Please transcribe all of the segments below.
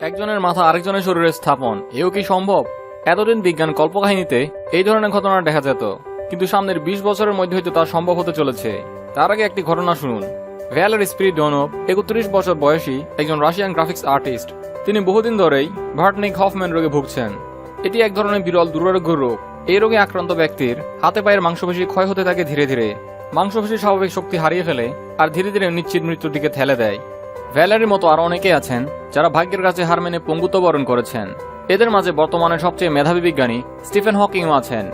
একজনের মাথা আরেকজনের শরীরে স্থাপন, এও কি সম্ভব? এতদিন বিজ্ঞান কল্পকাহিনীতে এই ধরনের ঘটনা দেখা যেত, কিন্তু সামনের বিশ বছরের মধ্যে হয়তো তা সম্ভব হতে চলেছে। তার আগে একটি ঘটনা শুনুন। ভ্যালের স্পিরিডোনভ একত্রিশ বছর বয়সী একজন রাশিয়ান গ্রাফিক্স আর্টিস্ট। তিনি বহুদিন ধরেই ভার্টনিক হফম্যান রোগে ভুগছেন। এটি এক ধরনের বিরল দুরারোগ্য রোগ। এই রোগে আক্রান্ত ব্যক্তির হাতে পায়ের মাংসপেশি ক্ষয় হতে থাকে ধীরে ধীরে। মাংসপেশি স্বাভাবিক শক্তি হারিয়ে ফেলে, আর ধীরে ধীরে নিশ্চিত মৃত্যুর দিকে ঠেলে দেয়। ভ্যালারির মতো আরও অনেকে আছেন যারা ভাগ্যের কাছে হার মেনে পঙ্গুত্ব বরণ করেছেন। এদের মাঝে বর্তমানে সবচেয়ে মেধাবী বিজ্ঞানী স্টিফেন হকিংও আছেন।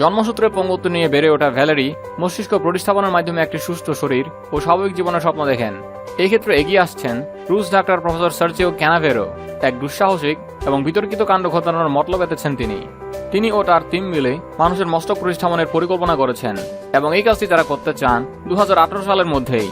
জন্মসূত্রে পঙ্গুত্ব নিয়ে বেড়ে ওঠা ভ্যালারি মস্তিষ্ক প্রতিস্থাপনের মাধ্যমে একটি সুস্থ শরীর ও স্বাভাবিক জীবনের স্বপ্ন দেখেন। এই ক্ষেত্রে এগিয়ে আসছেন রুশ ডাক্তার প্রফেসর সার্জিও ক্যানাভেরো। এক দুঃসাহসিক এবং বিতর্কিত কাণ্ড ঘটানোর মতলব এতেছেন তিনি। তিনি ও তার টিম মিলে মানুষের মস্তক প্রতিস্থাপনের পরিকল্পনা করেছেন এবং এই কাজটি তারা করতে চান দু হাজার আঠারো সালের মধ্যেই।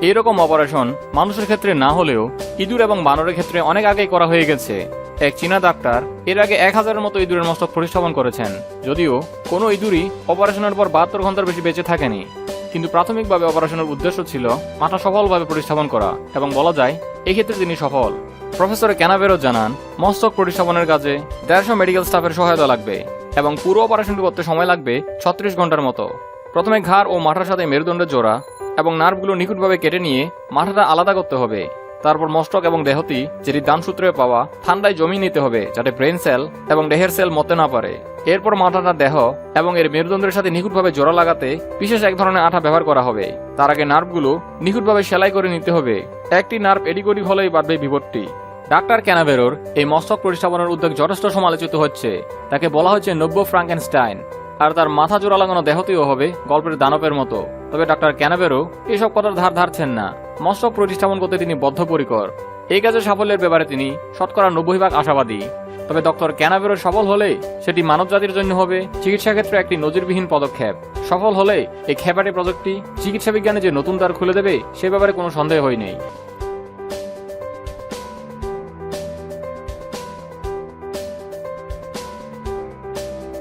এইরকম অপারেশন মানুষের ক্ষেত্রে না হলেও ইঁদুর এবং বানরের ক্ষেত্রে অনেক আগেই করা হয়ে গেছে। এক চীনা ডাক্তার এর আগে এক হাজারের মতো ইঁদুরের মস্তক প্রতিস্থাপন করেছেন। যদিও কোনো ইঁদুরই অপারেশনের পর বাহাত্তর ঘণ্টার বেশি বেঁচে থাকেনি। কিন্তু প্রাথমিকভাবে অপারেশনের উদ্দেশ্য ছিল মাথা সফলভাবে প্রতিস্থাপন করা এবং বলা যায় এক্ষেত্রে তিনি সফল। প্রফেসর ক্যানাবেরো জানান, মস্তক প্রতিস্থাপনের কাজে দেড়শো মেডিকেল স্টাফের সহায়তা লাগবে এবং পুরো অপারেশনটি করতে সময় লাগবে ছত্রিশ ঘণ্টার মতো। প্রথমে ঘাড় ও মাথার সাথে মেরুদণ্ডের জোড়া এবং নার্ভগুলো নিখুঁতভাবে কেটে নিয়ে মাথাটা আলাদা করতে হবে। তারপর মস্তক এবং দেহটি, যেটি দানসূত্রে পাওয়া, ঠান্ডায় জমি নিতে হবে যাতে ব্রেন সেল এবং দেহের সেল মতে না পারে। এরপর মাথাটা দেহ এবং এর মেরুদণ্ডের সাথে নিখুঁতভাবে জোড়া লাগাতে বিশেষ এক ধরনের আঠা ব্যবহার করা হবে। তার আগে নার্ভগুলো নিখুঁতভাবে সেলাই করে নিতে হবে। একটি নার্ভ এডিকোডিক হলেই বাড়বে বিপদটি ডাক্তার ক্যানাবেরোর এই মস্তক প্রতিস্থাপনের উদ্যোগ যথেষ্ট সমালোচিত হচ্ছে। তাকে বলা হচ্ছে নব্য ফ্রাঙ্কেনস্টাইন। আর তার মাথা জোড়া লাগানো দেহতেও হবে, গল্পের দানবের মতো। তবে ডাক্তার ক্যানাবেরো এসব কথার ধার ধারছেন না। মস্তক প্রতিস্থাপন করতে তিনি বদ্ধপরিকর। এই কাজে সাফল্যের ব্যাপারে তিনি শতকরা নব্বই ভাগ আশাবাদী। তবে ডক্টর ক্যানাবেরো সফল হলে সেটি মানব জাতির জন্য হবে চিকিৎসা ক্ষেত্রে একটি নজিরবিহীন পদক্ষেপ। সফল হলে এই খেপাটে প্রযুক্তি, চিকিৎসা বিজ্ঞানে যে নতুন দ্বার খুলে দেবে, সে ব্যাপারে কোনো সন্দেহ হয় নেই।